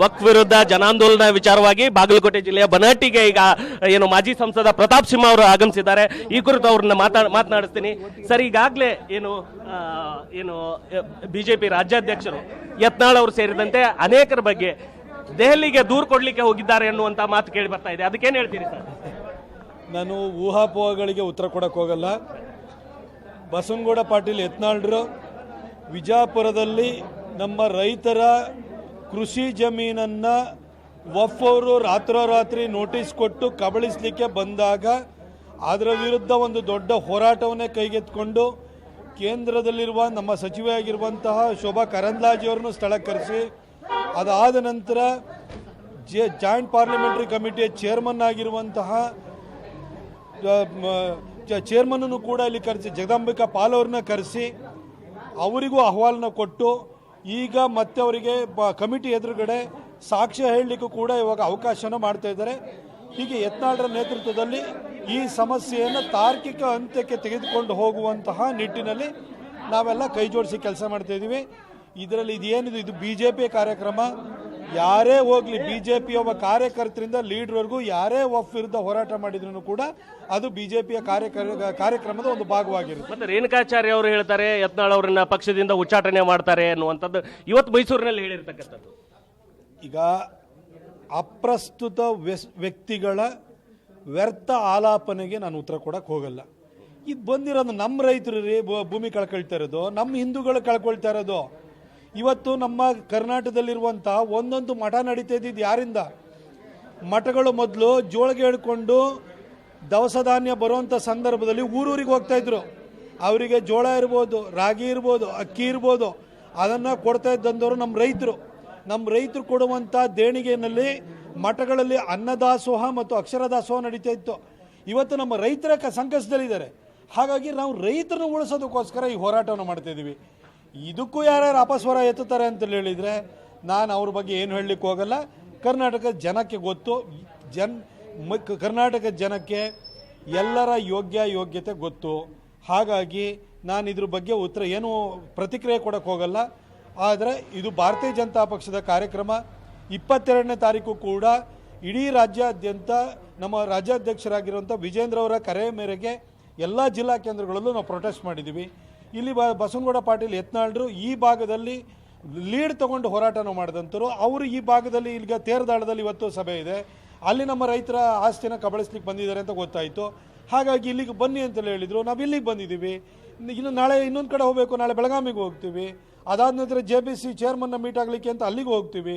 ವಕ್ ವಿರುದ್ಧ ಜನಾಂದೋಲನ ವಿಚಾರವಾಗಿ ಬಾಗಲಕೋಟೆ ಜಿಲ್ಲೆಯ ಬನಹಟ್ಟಿಗೆ ಈಗ ಏನು ಮಾಜಿ ಸಂಸದ ಪ್ರತಾಪ್ ಸಿಂಹ ಅವರು ಆಗಮಿಸಿದ್ದಾರೆ. ಈ ಕುರಿತು ಅವ್ರನ್ನ ಮಾತಾಡ್ ಮಾತನಾಡಿಸ್ತೀನಿ. ಸರ್, ಈಗಾಗಲೇ ಏನು ಏನು ಬಿಜೆಪಿ ರಾಜ್ಯಾಧ್ಯಕ್ಷರು ಯತ್ನಾಳ್ ಅವರು ಸೇರಿದಂತೆ ಅನೇಕರ ಬಗ್ಗೆ ದೆಹಲಿಗೆ ದೂರು ಕೊಡ್ಲಿಕ್ಕೆ ಹೋಗಿದ್ದಾರೆ ಅನ್ನುವಂತ ಮಾತು ಕೇಳಿ ಬರ್ತಾ ಇದೆ. ಅದಕ್ಕೇನು ಹೇಳ್ತೀರಿ ಸರ್? ನಾನು ಊಹಾಪೋಹಗಳಿಗೆ ಉತ್ತರ ಕೊಡಕ್ಕೆ ಹೋಗಲ್ಲ. ಬಸವನಗೌಡ ಪಾಟೀಲ್ ಯತ್ನಾಳ್ರು ವಿಜಾಪುರದಲ್ಲಿ ನಮ್ಮ ರೈತರ ಕೃಷಿ ಜಮೀನನ್ನು ವಫ್ ಅವರು ರಾತ್ರೋರಾತ್ರಿ ನೋಟಿಸ್ ಕೊಟ್ಟು ಕಬಳಿಸಲಿಕ್ಕೆ ಬಂದಾಗ ಅದರ ವಿರುದ್ಧ ಒಂದು ದೊಡ್ಡ ಹೋರಾಟವನ್ನೇ ಕೈಗೆತ್ತಿಕೊಂಡು ಕೇಂದ್ರದಲ್ಲಿರುವ ನಮ್ಮ ಸಚಿವೆಯಾಗಿರುವಂತಹ ಶೋಭಾ ಕರಂದ್ಲಾಜೆಯವರನ್ನು ಸ್ಥಳ ಕರೆಸಿ ಅದಾದ ನಂತರ ಜೆ ಜಾಯಿಂಟ್ ಪಾರ್ಲಿಮೆಂಟರಿ ಕಮಿಟಿಯ ಚೇರ್ಮನ್ ಆಗಿರುವಂತಹ ಚೇರ್ಮನ್ನನ್ನು ಕೂಡ ಇಲ್ಲಿ ಕರೆಸಿ, ಜಗದಾಂಬಿಕಾ ಪಾಲ್ ಅವ್ರನ್ನ ಕರೆಸಿ, ಅವರಿಗೂ ಅಹವಾಲನ್ನ ಕೊಟ್ಟು ಈಗ ಮತ್ತೆ ಅವರಿಗೆ ಬ, ಕಮಿಟಿ ಎದುರುಗಡೆ ಸಾಕ್ಷ್ಯ ಹೇಳಲಿಕ್ಕೂ ಕೂಡ ಇವಾಗ ಅವಕಾಶನ ಮಾಡ್ತಾ ಇದ್ದಾರೆ. ಹೀಗೆ ಯತ್ನಾಳರ ನೇತೃತ್ವದಲ್ಲಿ ಈ ಸಮಸ್ಯೆಯನ್ನು ತಾರ್ಕಿಕ ಅಂತ್ಯಕ್ಕೆ ತೆಗೆದುಕೊಂಡು ಹೋಗುವಂತಹ ನಿಟ್ಟಿನಲ್ಲಿ ನಾವೆಲ್ಲ ಕೈ ಜೋಡಿಸಿ ಕೆಲಸ ಮಾಡ್ತಾ ಇದ್ದೀವಿ. ಇದರಲ್ಲಿ ಇದೇನಿದು, ಇದು ಬಿ ಜೆ ಪಿ ಕಾರ್ಯಕ್ರಮ ಯಾರೇ ಹೋಗ್ಲಿ ಬಿ ಜೆ ಪಿ ಒಬ್ಬ ಕಾರ್ಯಕರ್ತರಿಂದ ಲೀಡ್ರ್ವರೆಗೂ ಯಾರೇ ಒಫ್ ವಿರುದ್ಧ ಹೋರಾಟ ಮಾಡಿದ್ರು ಕೂಡ ಅದು ಬಿಜೆಪಿಯ ಕಾರ್ಯಕ್ರಮದ ಒಂದು ಭಾಗವಾಗಿರುತ್ತೆ. ಮತ್ತೆ ರೇಣುಕಾಚಾರ್ಯ ಅವರು ಹೇಳ್ತಾರೆ ಯತ್ನಾಳ್ ಅವರನ್ನ ಪಕ್ಷದಿಂದ ಉಚ್ಚಾಟನೆ ಮಾಡ್ತಾರೆ ಅನ್ನುವಂಥದ್ದು ಇವತ್ತು ಮೈಸೂರಿನಲ್ಲಿ ಹೇಳಿರ್ತಕ್ಕಂಥದ್ದು. ಈಗ ಅಪ್ರಸ್ತುತ ವ್ಯಕ್ತಿಗಳ ವ್ಯರ್ಥ ಆಲಾಪನೆಗೆ ನಾನು ಉತ್ತರ ಕೊಡಕ್ಕೆ ಹೋಗಲ್ಲ. ಇದು ಬಂದಿರೋದು ನಮ್ಮ ರೈತರು ರೀ ಭೂಮಿ ಕಳ್ಕೊಳ್ತಾ ಇರೋದು ನಮ್ಮ ಹಿಂದೂಗಳು ಕಳ್ಕೊಳ್ತಾ ಇರೋದು. ಇವತ್ತು ನಮ್ಮ ಕರ್ನಾಟಕದಲ್ಲಿರುವಂಥ ಒಂದೊಂದು ಮಠ ನಡೀತಾ ಇದ್ದಿದ್ದು ಯಾರಿಂದ? ಮಠಗಳು ಮೊದಲು ಜೋಳಿಗೆ ಹಿಡ್ಕೊಂಡು ದವಸ ಧಾನ್ಯ ಬರುವಂಥ ಸಂದರ್ಭದಲ್ಲಿ ಊರೂರಿಗೆ ಹೋಗ್ತಾ ಇದ್ರು. ಅವರಿಗೆ ಜೋಳ ಇರ್ಬೋದು, ರಾಗಿ ಇರ್ಬೋದು, ಅಕ್ಕಿ ಇರ್ಬೋದು, ಅದನ್ನು ಕೊಡ್ತಾ ಇದ್ದಂಥವ್ರು ನಮ್ಮ ರೈತರು. ನಮ್ಮ ರೈತರು ಕೊಡುವಂಥ ದೇಣಿಗೆಯಲ್ಲಿ ಮಠಗಳಲ್ಲಿ ಅನ್ನದಾಸೋಹ ಮತ್ತು ಅಕ್ಷರದಾಸೋಹ ನಡೀತಾ ಇತ್ತು. ಇವತ್ತು ನಮ್ಮ ರೈತರ ಕ, ಸಂಕಷ್ಟದಲ್ಲಿದ್ದಾರೆ. ಹಾಗಾಗಿ ನಾವು ರೈತರನ್ನು ಉಳಿಸೋದಕ್ಕೋಸ್ಕರ ಈ ಹೋರಾಟವನ್ನು ಮಾಡ್ತಾ ಇದ್ದೀವಿ ಇದಕ್ಕೂ ಯಾರ್ಯಾರು ಅಪಸ್ವರ ಎತ್ತುತ್ತಾರೆ ಅಂತ ಹೇಳಿದರೆ ನಾನು ಅವ್ರ ಬಗ್ಗೆ ಏನು ಹೇಳಲಿಕ್ಕೆ ಹೋಗಲ್ಲ. ಕರ್ನಾಟಕದ ಜನಕ್ಕೆ ಗೊತ್ತು. ಜನ್ ಕರ್ನಾಟಕದ ಜನಕ್ಕೆ ಎಲ್ಲರ ಯೋಗ್ಯ ಯೋಗ್ಯತೆ ಗೊತ್ತು. ಹಾಗಾಗಿ ನಾನು ಇದ್ರ ಬಗ್ಗೆ ಉತ್ತರ ಏನು ಪ್ರತಿಕ್ರಿಯೆ ಕೊಡೋಕ್ಕೆ ಹೋಗಲ್ಲ. ಆದರೆ ಇದು ಭಾರತೀಯ ಜನತಾ ಪಕ್ಷದ ಕಾರ್ಯಕ್ರಮ. ಇಪ್ಪತ್ತೆರಡನೇ ತಾರೀಕು ಕೂಡ ಇಡೀ ರಾಜ್ಯಾದ್ಯಂತ ನಮ್ಮ ರಾಜ್ಯಾಧ್ಯಕ್ಷರಾಗಿರುವಂಥ ವಿಜೇಂದ್ರ ಅವರ ಕರೆ ಮೇರೆಗೆ ಎಲ್ಲ ಜಿಲ್ಲಾ ಕೇಂದ್ರಗಳಲ್ಲೂ ನಾವು ಪ್ರೊಟೆಸ್ಟ್ ಮಾಡಿದ್ದೀವಿ. ಇಲ್ಲಿ ಬ ಬಸವನಗೌಡ ಪಾಟೀಲ್ ಯತ್ನಾಳ್ರು ಈ ಭಾಗದಲ್ಲಿ ಲೀಡ್ ತಗೊಂಡು ಹೋರಾಟನೂ ಮಾಡಿದಂಥರು ಅವರು ಈ ಭಾಗದಲ್ಲಿ ಈಗ ತೇರದಾಳದಲ್ಲಿ ಇವತ್ತು ಸಭೆ ಇದೆ. ಅಲ್ಲಿ ನಮ್ಮ ರೈತರ ಆಸ್ತಿನ ಕಬಳಿಸ್ಲಿಕ್ಕೆ ಬಂದಿದ್ದಾರೆ ಅಂತ ಗೊತ್ತಾಯಿತು. ಹಾಗಾಗಿ ಇಲ್ಲಿಗೆ ಬನ್ನಿ ಅಂತ ಹೇಳಿದರು. ನಾವು ಇಲ್ಲಿಗೆ ಬಂದಿದ್ದೀವಿ. ಇನ್ನು ನಾಳೆ ಇನ್ನೊಂದು ಕಡೆ ಹೋಗಬೇಕು. ನಾಳೆ ಬೆಳಗಾವಿಗೆ ಹೋಗ್ತೀವಿ. ಅದಾದ ನಂತರ ಜೆ ಪಿ ಸಿ ಚೇರ್ಮನ್ನ ಮೀಟ್ ಆಗಲಿಕ್ಕೆ ಅಂತ ಅಲ್ಲಿಗೆ ಹೋಗ್ತೀವಿ.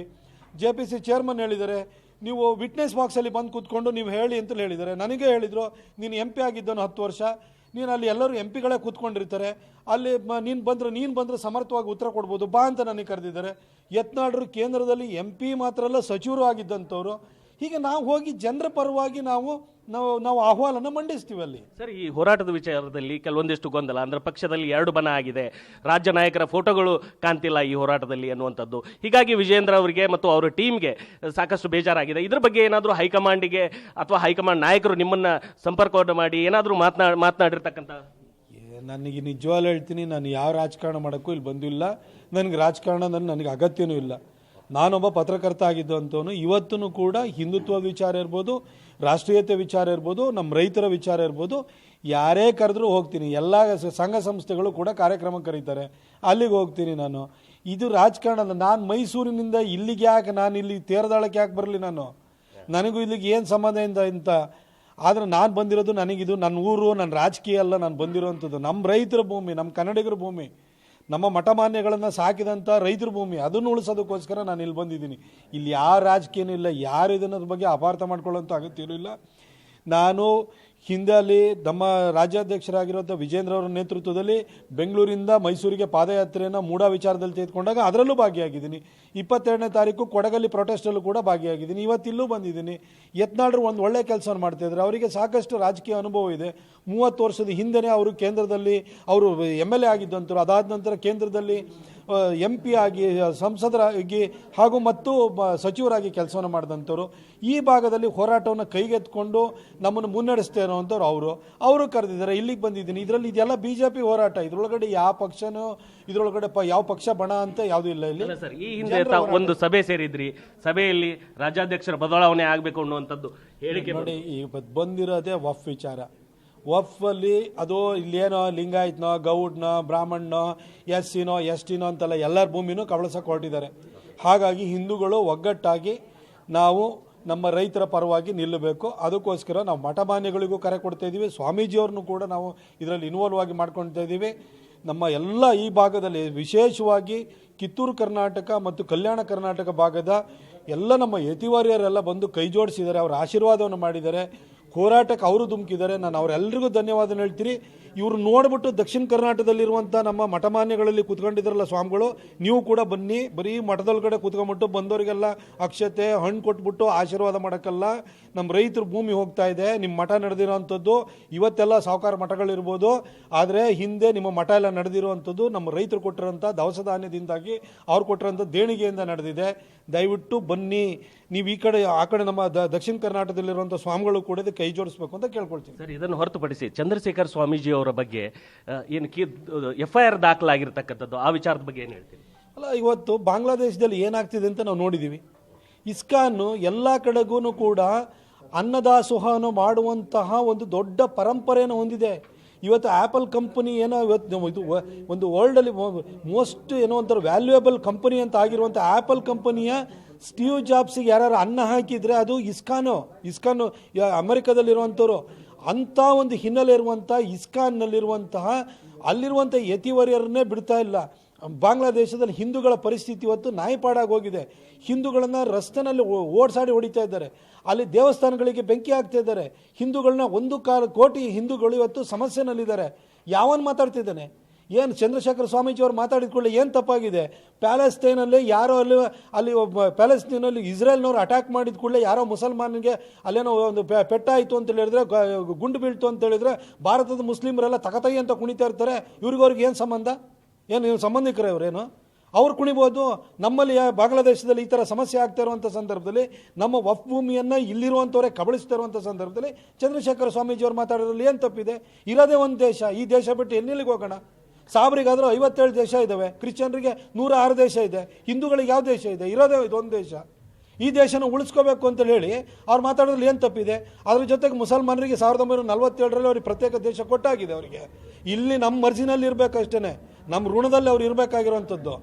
ಜೆ ಪಿ ಸಿ ಚೇರ್ಮನ್ ಹೇಳಿದ್ದಾರೆ, ನೀವು ವಿಟ್ನೆಸ್ ಬಾಕ್ಸಲ್ಲಿ ಬಂದು ಕೂತ್ಕೊಂಡು ನೀವು ಹೇಳಿ ಅಂತ ಹೇಳಿದರೆ ನನಗೆ ಹೇಳಿದರು, ನೀನು ಎಂ ಪಿ ಆಗಿದ್ದನು ಹತ್ತು ವರ್ಷ. ನೀನು ಅಲ್ಲಿ ಎಲ್ಲರೂ ಎಂ ಪಿಗಳೇ ಕೂತ್ಕೊಂಡಿರ್ತಾರೆ. ಅಲ್ಲಿ ನೀನು ಬಂದರೆ ನೀನು ಬಂದರೆ ಸಮರ್ಥವಾಗಿ ಉತ್ತರ ಕೊಡ್ಬೋದು, ಬಾ ಅಂತ ನನಗೆ ಕರೆದಿದ್ದಾರೆ. ಯತ್ನಾಳರು ಕೇಂದ್ರದಲ್ಲಿ ಎಂ ಪಿ ಮಾತ್ರ ಅಲ್ಲ, ಸಚಿವರು ಆಗಿದ್ದಂಥವ್ರು. ಹೀಗೆ ನಾವು ಹೋಗಿ ಜನರ ಪರವಾಗಿ ನಾವು ನಾವು ನಾವು ಅಹವಾಲನ್ನು ಮಂಡಿಸ್ತೀವಿ ಅಲ್ಲಿ. ಸರ್ ಈ ಹೋರಾಟದ ವಿಚಾರದಲ್ಲಿ ಕೆಲವೊಂದಿಷ್ಟು ಗೊಂದಲ. ಅಂದ್ರೆ ಪಕ್ಷದಲ್ಲಿ ಎರಡು ಬನ ಆಗಿದೆ. ರಾಜ್ಯ ನಾಯಕರ ಫೋಟೋಗಳು ಕಾಣ್ತಿಲ್ಲ ಈ ಹೋರಾಟದಲ್ಲಿ ಅನ್ನುವಂಥದ್ದು. ಹೀಗಾಗಿ ವಿಜೇಂದ್ರ ಅವರಿಗೆ ಮತ್ತು ಅವರ ಟೀಮ್ಗೆ ಸಾಕಷ್ಟು ಬೇಜಾರಾಗಿದೆ. ಇದ್ರ ಬಗ್ಗೆ ಏನಾದರೂ ಹೈಕಮಾಂಡಿಗೆ ಅಥವಾ ಹೈಕಮಾಂಡ್ ನಾಯಕರು ನಿಮ್ಮನ್ನ ಸಂಪರ್ಕವನ್ನು ಮಾಡಿ ಏನಾದರೂ ಮಾತನಾ ಮಾತನಾಡಿರ್ತಕ್ಕಂಥ? ನನಗೆ ನಿಜವಾಗ್ಲೂ ಹೇಳ್ತೀನಿ ನಾನು ಯಾವ ರಾಜಕಾರಣ ಮಾಡೋಕ್ಕೂ ಇಲ್ಲಿ ಬಂದಿಲ್ಲ. ನನಗೆ ರಾಜಕಾರಣ ನನಗೆ ಅಗತ್ಯನೂ ಇಲ್ಲ. ನಾನೊಬ್ಬ ಪತ್ರಕರ್ತ ಆಗಿದ್ದು ಅಂತವನು ಇವತ್ತೂ ಕೂಡ ಹಿಂದುತ್ವ ವಿಚಾರ ಇರ್ಬೋದು, ರಾಷ್ಟ್ರೀಯತೆ ವಿಚಾರ ಇರ್ಬೋದು, ನಮ್ಮ ರೈತರ ವಿಚಾರ ಇರ್ಬೋದು. ಯಾರೇ ಕರೆದ್ರೂ ಹೋಗ್ತೀನಿ. ಎಲ್ಲ ಸಂಘ ಸಂಸ್ಥೆಗಳು ಕೂಡ ಕಾರ್ಯಕ್ರಮ ಕರೀತಾರೆ. ಅಲ್ಲಿಗೆ ಹೋಗ್ತೀನಿ ನಾನು. ಇದು ರಾಜಕಾರಣ ನಾನು ಮೈಸೂರಿನಿಂದ ಇಲ್ಲಿಗೆ ಯಾಕೆ, ನಾನು ಇಲ್ಲಿ ತೇರದಾಳಕ್ಕೆ ಯಾಕೆ ಬರಲಿ ನಾನು? ನನಗೂ ಇಲ್ಲಿಗೆ ಏನು ಸಂಬಂಧ ಇಂದ ಇಂತ? ಆದರೆ ನಾನು ಬಂದಿರೋದು ನನಗಿದು ನನ್ನ ಊರು ನನ್ನ ರಾಜಕೀಯ ಅಲ್ಲ ನಾನು ಬಂದಿರೋವಂಥದ್ದು ನಮ್ಮ ರೈತರ ಭೂಮಿ ನಮ್ಮ ಕನ್ನಡಿಗರ ಭೂಮಿ. ನಮ್ಮ ಮಠಮಾನ್ಯಗಳನ್ನು ಸಾಕಿದಂಥ ರೈತರ ಭೂಮಿ, ಅದನ್ನು ಉಳಿಸೋದಕ್ಕೋಸ್ಕರ ನಾನು ಇಲ್ಲಿ ಬಂದಿದ್ದೀನಿ. ಇಲ್ಲಿ ಯಾವ ರಾಜಕೀಯನೂ ಇಲ್ಲ, ಯಾರು ಇದನ್ನೋದ್ರ ಬಗ್ಗೆ ಅಪಾರ್ಥ ಮಾಡ್ಕೊಳ್ಳೋಂಥ ಅಗತ್ಯನೂ ಇಲ್ಲ. ನಾನು ಹಿಂದೆ ಅಲ್ಲಿ ನಮ್ಮ ರಾಜ್ಯಾಧ್ಯಕ್ಷರಾಗಿರುವಂಥ ವಿಜೇಂದ್ರ ಅವರ ನೇತೃತ್ವದಲ್ಲಿ ಬೆಂಗಳೂರಿಂದ ಮೈಸೂರಿಗೆ ಪಾದಯಾತ್ರೆಯನ್ನು ಮೂಡ ವಿಚಾರದಲ್ಲಿ ತೆಗೆದುಕೊಂಡಾಗ ಅದರಲ್ಲೂ ಭಾಗಿಯಾಗಿದ್ದೀನಿ. ಇಪ್ಪತ್ತೆರಡನೇ ತಾರೀಕು ಕೊಡಗಲ್ಲಿ ಪ್ರೊಟೆಸ್ಟಲ್ಲೂ ಕೂಡ ಭಾಗಿಯಾಗಿದ್ದೀನಿ. ಇವತ್ತಿಲ್ಲೂ ಬಂದಿದ್ದೀನಿ. ಯತ್ನಾಳ್ರು ಒಂದು ಒಳ್ಳೆ ಕೆಲಸವನ್ನು ಮಾಡ್ತಾಯಿದ್ದಾರೆ ಅವರಿಗೆ ಸಾಕಷ್ಟು ರಾಜಕೀಯ ಅನುಭವ ಇದೆ. ಮೂವತ್ತು ವರ್ಷದ ಹಿಂದೆಯೇ ಅವರು ಕೇಂದ್ರದಲ್ಲಿ ಅವರು ಎಂ ಎಲ್ ಎ ಆಗಿದ್ದಂಥವ್ರು ಅದಾದ ನಂತರ ಕೇಂದ್ರದಲ್ಲಿ ಎಂ ಪಿ ಆಗಿ ಸಂಸದರಾಗಿ ಹಾಗೂ ಮತ್ತು ಸಚಿವರಾಗಿ ಕೆಲಸವನ್ನು ಮಾಡಿದಂಥವ್ರು ಈ ಭಾಗದಲ್ಲಿ ಹೋರಾಟವನ್ನು ಕೈಗೆತ್ಕೊಂಡು ನಮ್ಮನ್ನು ಮುನ್ನಡೆಸ್ತೇ ಇರೋವಂಥವ್ರು ಅವರು. ಅವರು ಕರೆದಿದ್ದಾರೆ ಇಲ್ಲಿಗೆ ಬಂದಿದ್ದೀನಿ. ಇದರಲ್ಲಿ ಇದೆಲ್ಲ ಬಿ ಜೆ ಪಿ ಹೋರಾಟ. ಇದರೊಳಗಡೆ ಯಾವ ಪಕ್ಷನೂ ಇದರೊಳಗಡೆ ಯಾವ ಪಕ್ಷ ಬಣ ಅಂತ ಯಾವುದೂ ಇಲ್ಲ ಇಲ್ಲಿ. ಸರ್ ಈ ಹಿಂದೆ ಒಂದು ಸಭೆ ಸೇರಿದ್ರಿ. ಸಭೆಯಲ್ಲಿ ರಾಜ್ಯಾಧ್ಯಕ್ಷರ ಬದಲಾವಣೆ ಆಗಬೇಕು ಅನ್ನುವಂಥದ್ದು ಹೇಳಿಕೆ ನೋಡಿ ಈ ಬಂದಿರೋದೇ ವಫ್ ವಿಚಾರ. ವಫಲ್ಲಿ ಅದು ಇಲ್ಲೇನೋ ಲಿಂಗಾಯತ್ನೋ, ಗೌಡ್ನೋ ಸಿನೋ ಎಸ್ ಟಿನೋ ಅಂತೆಲ್ಲ ಎಲ್ಲರ ಭೂಮಿನೂ ಕಬಳಸಕ್ಕೆ ಹೊರಟಿದ್ದಾರೆ. ಹಾಗಾಗಿ ಹಿಂದೂಗಳು ಒಗ್ಗಟ್ಟಾಗಿ ನಾವು ನಮ್ಮ ರೈತರ ಪರವಾಗಿ ನಿಲ್ಲಬೇಕು. ಅದಕ್ಕೋಸ್ಕರ ನಾವು ಮಠಮಾನ್ಯಗಳಿಗೂ ಕರೆ ಕೊಡ್ತಾ ಇದ್ದೀವಿ. ಸ್ವಾಮೀಜಿಯವ್ರನ್ನೂ ಕೂಡ ನಾವು ಇದರಲ್ಲಿ ಇನ್ವಾಲ್ವ್ ಆಗಿ ಮಾಡ್ಕೊಳ್ತಾ ಇದ್ದೀವಿ. ನಮ್ಮ ಎಲ್ಲ ಈ ಭಾಗದಲ್ಲಿ, ವಿಶೇಷವಾಗಿ ಕಿತ್ತೂರು ಕರ್ನಾಟಕ ಮತ್ತು ಕಲ್ಯಾಣ ಕರ್ನಾಟಕ ಭಾಗದ ಎಲ್ಲ ನಮ್ಮ ಯತಿವಾರಿಯರೆಲ್ಲ ಬಂದು ಕೈ ಜೋಡಿಸಿದ್ದಾರೆ. ಅವರ ಆಶೀರ್ವಾದವನ್ನು ಮಾಡಿದ್ದಾರೆ. ಹೋರಾಟಕ್ಕೆ ಅವರು ಧುಮುಕಿದ್ದಾರೆ. ನಾನು ಅವರೆಲ್ಲರಿಗೂ ಧನ್ಯವಾದ ಹೇಳ್ತೀನಿ. ಇವ್ರು ನೋಡ್ಬಿಟ್ಟು ದಕ್ಷಿಣ ಕರ್ನಾಟಕದಲ್ಲಿರುವಂಥ ನಮ್ಮ ಮಠಮಾನ್ಯಗಳಲ್ಲಿ ಕೂತ್ಕೊಂಡಿದ್ರಲ್ಲ ಸ್ವಾಮಿಗಳು, ನೀವು ಕೂಡ ಬನ್ನಿ, ಬರೀ ಮಠದೊಳಗಡೆ ಕೂತ್ಕೊಂಡ್ಬಿಟ್ಟು ಬಂದವರಿಗೆಲ್ಲ ಅಕ್ಷತೆ, ಹಣ್ಣು ಕೊಟ್ಬಿಟ್ಟು ಆಶೀರ್ವಾದ ಮಾಡೋಕ್ಕಲ್ಲ. ನಮ್ಮ ರೈತರು ಭೂಮಿ ಹೋಗ್ತಾ ಇದೆ ನಿಮ್ಮ ಮಠ ನಡೆದಿರೋವಂಥದ್ದು ಇವತ್ತೆಲ್ಲ ಸಾಹುಕಾರ ಮಠಗಳಿರ್ಬೋದು, ಆದರೆ ಹಿಂದೆ ನಿಮ್ಮ ಮಠ ಎಲ್ಲ ನಡೆದಿರುವಂಥದ್ದು ನಮ್ಮ ರೈತರು ಕೊಟ್ಟಿರೋಂಥ ದವಸ ಧಾನ್ಯದಿಂದಾಗಿ ಅವ್ರು ಕೊಟ್ಟಿರೋಂಥ ದೇಣಿಗೆಯಿಂದ ನಡೆದಿದೆ. ದಯವಿಟ್ಟು ಬನ್ನಿ, ನೀವು ಈ ಕಡೆ, ಆ ಕಡೆ ನಮ್ಮ ದಕ್ಷಿಣ ಕರ್ನಾಟಕದಲ್ಲಿರುವಂಥ ಸ್ವಾಮಿಗಳು ಕೂಡ ಕೈ ಜೋಡಿಸ್ಬೇಕು ಅಂತ ಕೇಳ್ಕೊಳ್ತೀನಿ. ಸರ್, ಇದನ್ನು ಹೊರತುಪಡಿಸಿ ಚಂದ್ರಶೇಖರ್ ಸ್ವಾಮೀಜಿ ಅವರ ಬಗ್ಗೆ ಏನು ಕಿ ಎಫ್ ಐ ಆರ್ ದಾಖಲಾಗಿರ್ತಕ್ಕಂಥದ್ದು, ಆ ವಿಚಾರದ ಬಗ್ಗೆ ಏನು ಹೇಳ್ತೀರಿ? ಅಲ್ಲ, ಇವತ್ತು ಬಾಂಗ್ಲಾದೇಶದಲ್ಲಿ ಏನಾಗ್ತಿದೆ ಅಂತ ನಾವು ನೋಡಿದ್ದೀವಿ ಇಸ್ಕಾನ್ ಎಲ್ಲ ಕಡೆಗೂ ಕೂಡ ಅನ್ನದಾಸೋಹವನ್ನು ಮಾಡುವಂತಹ ಒಂದು ದೊಡ್ಡ ಪರಂಪರೆಯನ್ನು ಹೊಂದಿದೆ. ಇವತ್ತು ಆ್ಯಪಲ್ ಕಂಪನಿ ಏನೋ ಇವತ್ತು ಇದು ಒಂದು ವರ್ಲ್ಡಲ್ಲಿ ಮೋಸ್ಟ್ ಏನೋ ಒಂಥರ ವ್ಯಾಲ್ಯೂಯಬಲ್ ಕಂಪನಿ ಅಂತ ಆಗಿರುವಂಥ ಆ್ಯಪಲ್ ಕಂಪನಿಯ ಸ್ಟೀವ್ ಜಾಬ್ಸಿಗೆ ಯಾರು ಅನ್ನ ಹಾಕಿದರೆ ಅದು ಇಸ್ಕಾನು ಇಸ್ಕಾನು ಅಮೆರಿಕದಲ್ಲಿರುವಂಥವ್ರು. ಅಂಥ ಒಂದು ಹಿನ್ನೆಲೆ ಇರುವಂಥ ಇಸ್ಕಾನ್ನಲ್ಲಿರುವಂತಹ ಅಲ್ಲಿರುವಂಥ ಯತಿವರ್ಯರನ್ನೇ ಬಿಡ್ತಾ ಇಲ್ಲ. ಬಾಂಗ್ಲಾದೇಶದಲ್ಲಿ ಹಿಂದೂಗಳ ಪರಿಸ್ಥಿತಿ ಇವತ್ತು ನಾಯಿಪಾಡಾಗಿ ಹೋಗಿದೆ. ಹಿಂದೂಗಳನ್ನ ರಸ್ತೆನಲ್ಲಿ ಓಡಿಸಾಡಿ ಹೊಡಿತಾ ಇದ್ದಾರೆ. ಅಲ್ಲಿ ದೇವಸ್ಥಾನಗಳಿಗೆ ಬೆಂಕಿ ಹಾಕ್ತಾ ಇದ್ದಾರೆ. ಹಿಂದೂಗಳನ್ನ ಒಂದು ಕಾಲ ಕೋಟಿ ಹಿಂದೂಗಳು ಇವತ್ತು ಸಮಸ್ಯೆನಲ್ಲಿದ್ದಾರೆ. ಯಾವನ್ ಮಾತಾಡ್ತಿದ್ದಾನೆ? ಏನು ಚಂದ್ರಶೇಖರ ಸ್ವಾಮೀಜಿ ಅವರು ಮಾತಾಡಿದ ಕೂಡಲೇ ಏನು ತಪ್ಪಾಗಿದೆ? ಪ್ಯಾಲೆಸ್ತೈನಲ್ಲಿ ಯಾರೋ ಅಲ್ಲಿ ಅಲ್ಲಿ ಒಬ್ಬ ಪ್ಯಾಲೆಸ್ತೈನಲ್ಲಿ ಇಸ್ರೇಲ್ನವ್ರು ಅಟ್ಯಾಕ್ ಮಾಡಿದ ಕೂಡಲೇ ಯಾರೋ ಮುಸಲ್ಮಾನಿಗೆ ಅಲ್ಲೇನೋ ಒಂದು ಪೆಟ್ಟಾಯಿತು ಅಂತ ಹೇಳಿದ್ರೆ ಗುಂಡು ಬೀಳ್ತು ಅಂತ ಹೇಳಿದ್ರೆ ಭಾರತದ ಮುಸ್ಲಿಮರೆಲ್ಲ ತಕತೈ ಅಂತ ಕುಣಿತಾ ಇರ್ತಾರೆ. ಇವ್ರಿಗವ್ರಿಗೆ ಏನು ಸಂಬಂಧ? ಏನು ಇವ್ರು ಸಂಬಂಧಿಕರೇ ಇವರೇನು ಅವ್ರು ಕುಣಿಬೋದು. ನಮ್ಮಲ್ಲಿ ಬಾಂಗ್ಲಾದೇಶದಲ್ಲಿ ಈ ಥರ ಸಮಸ್ಯೆ ಆಗ್ತಾ ಇರುವಂಥ ಸಂದರ್ಭದಲ್ಲಿ, ನಮ್ಮ ವಫ್ ಭೂಮಿಯನ್ನು ಇಲ್ಲಿರುವಂಥವರೇ ಕಬಳಿಸ್ತಾ ಇರುವಂಥ ಸಂದರ್ಭದಲ್ಲಿ ಚಂದ್ರಶೇಖರ ಸ್ವಾಮೀಜಿಯವರು ಮಾತಾಡೋದ್ರಲ್ಲಿ ಏನು ತಪ್ಪಿದೆ? ಇರೋದೇ ಒಂದು ದೇಶ. ಈ ದೇಶ ಬಿಟ್ಟು ಎಲ್ಲಿಗೆ ಹೋಗೋಣ? ಸಾಬ್ರಿಗಾದ್ರೂ ಐವತ್ತೇಳು ದೇಶ ಇದ್ದಾವೆ ಕ್ರಿಶ್ಚಿಯನ್ರಿಗೆ ನೂರ ಆರು ದೇಶ ಇದೆ. ಹಿಂದೂಗಳಿಗೆ ಯಾವ ದೇಶ ಇದೆ? ಇರೋದೇ ಇದೊಂದು ದೇಶ. ಈ ದೇಶನ ಉಳಿಸ್ಕೋಬೇಕು ಅಂತೇಳಿ ಹೇಳಿ ಅವ್ರು ಮಾತಾಡೋದ್ರಲ್ಲಿ ಏನು ತಪ್ಪಿದೆ? ಅದ್ರ ಜೊತೆಗೆ ಮುಸಲ್ಮಾನರಿಗೆ ಸಾವಿರದ ಒಂಬೈನೂರ ನಲವತ್ತೇಳರಲ್ಲಿ ಅವ್ರಿಗೆ ಪ್ರತ್ಯೇಕ ದೇಶ ಕೊಟ್ಟಾಗಿದೆ ಅವರಿಗೆ. ಇಲ್ಲಿ ನಮ್ಮ ಮರ್ಜಿನಲ್ಲಿ ಇರಬೇಕಷ್ಟೇ ನಮ್ಮ ಋಣದಲ್ಲಿ ಅವ್ರು ಇರಬೇಕಾಗಿರುವಂಥದ್ದು.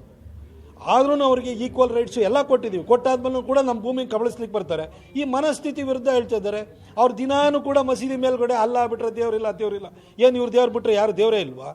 ಆದ್ರೂ ಅವ್ರಿಗೆ ಈಕ್ವಲ್ ರೈಟ್ಸ್ ಎಲ್ಲ ಕೊಟ್ಟಿದ್ದೀವಿ ಕೊಟ್ಟಾದ್ಮೇಲೂ ಕೂಡ ನಮ್ಮ ಭೂಮಿಗೆ ಕಬಳಿಸ್ಲಿಕ್ಕೆ ಬರ್ತಾರೆ. ಈ ಮನಸ್ಥಿತಿ ವಿರುದ್ಧ ಹೇಳ್ತಾ ಇದ್ದಾರೆ. ಅವ್ರು ದಿನಾನು ಕೂಡ ಮಸೀದಿ ಮೇಲ್ಗಡೆ ಅಲ್ಲ ಬಿಟ್ರೆ ದೇವರಿಲ್ಲ ದೇವರಿಲ್ಲ. ಏನು ಇವ್ರು ದೇವ್ರು ಬಿಟ್ಟರೆ ಯಾರು ದೇವರೇ ಇಲ್ವಾ?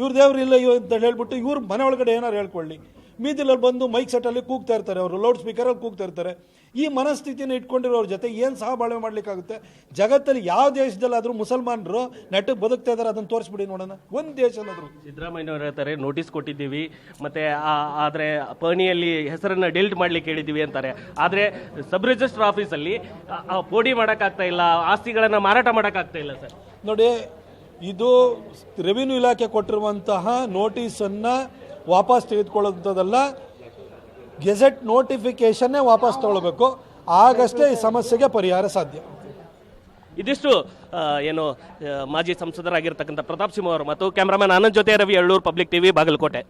ಇವ್ರು ದೇವ್ರಿಲ್ಲ ಇವ್ ಅಂತ ಹೇಳ್ಬಿಟ್ಟು ಇವ್ರ ಮನೆ ಒಳಗಡೆ ಏನಾರು ಹೇಳ್ಕೊಳ್ಳಿ. ಮೀದಿಲಲ್ಲಿ ಬಂದು ಮೈಕ್ ಸೆಟ್ಟಲ್ಲಿ ಕೂಗ್ತಾ ಇರ್ತಾರೆ ಅವರು ಲೌಡ್ ಸ್ಪೀಕರಲ್ಲಿ ಕೂಗ್ತಾ ಇರ್ತಾರೆ. ಈ ಮನಸ್ಥಿತಿನ ಇಟ್ಕೊಂಡಿರೋರ ಜೊತೆ ಏನು ಸಹ ಬಾಳ್ವೆ ಮಾಡಲಿಕ್ಕಾಗುತ್ತೆ? ಜಗತ್ತಲ್ಲಿ ಯಾವ ದೇಶದಲ್ಲಾದರೂ ಮುಸಲ್ಮಾನರು ನೆಟ್ಟಗೆ ಬದುಕ್ತಾ ಇದ್ದಾರೆ ಅದನ್ನು ತೋರಿಸ್ಬಿಡಿ ನೋಡೋಣ. ಒಂದು ದೇಶನಾದರೂ. ಸಿದ್ದರಾಮಯ್ಯನವರು ಹೇಳ್ತಾರೆ ನೋಟಿಸ್ ಕೊಟ್ಟಿದ್ದೀವಿ ಮತ್ತು ಆ- ಪಣಿಯಲ್ಲಿ ಹೆಸರನ್ನು ಡಿಲ್ಟ್ ಮಾಡ್ಲಿಕ್ಕೆ ಹೇಳಿದ್ದೀವಿ ಅಂತಾರೆ. ಆದರೆ ಸಬ್ ರಿಜಿಸ್ಟರ್ ಆಫೀಸಲ್ಲಿ ಪೋಡಿ ಮಾಡೋಕ್ಕಾಗ್ತಾ ಇಲ್ಲ ಆಸ್ತಿಗಳನ್ನು ಮಾರಾಟ ಮಾಡೋಕ್ಕಾಗ್ತಾ ಇಲ್ಲ ಸರ್. ನೋಡಿ ಇದು ರೆವಿನ್ಯೂ ಇಲಾಖೆ ಕೊಟ್ಟಿರುವಂತಹ ನೋಟಿಸನ್ನು ವಾಪಸ್ ತೆಗೆದುಕೊಳ್ಳುವಂಥದ್ದಲ್ಲ, ಗೆಜೆಟ್ ನೋಟಿಫಿಕೇಶನ್ನೇ ವಾಪಸ್ ತಗೊಳ್ಬೇಕು. ಆಗಷ್ಟೇ ಈ ಸಮಸ್ಯೆಗೆ ಪರಿಹಾರ ಸಾಧ್ಯ. ಇದಿಷ್ಟು ಏನು ಮಾಜಿ ಸಂಸದರಾಗಿರ್ತಕ್ಕಂಥ ಪ್ರತಾಪ್ ಸಿಂಹ ಅವರು ಮತ್ತು ಕ್ಯಾಮ್ರಾಮನ್ ಆನಂದ್ ಜೊತೆ ರವಿ ಎಳ್ಳೂರು, ಪಬ್ಲಿಕ್ ಟಿವಿ, ಬಾಗಲಕೋಟೆ.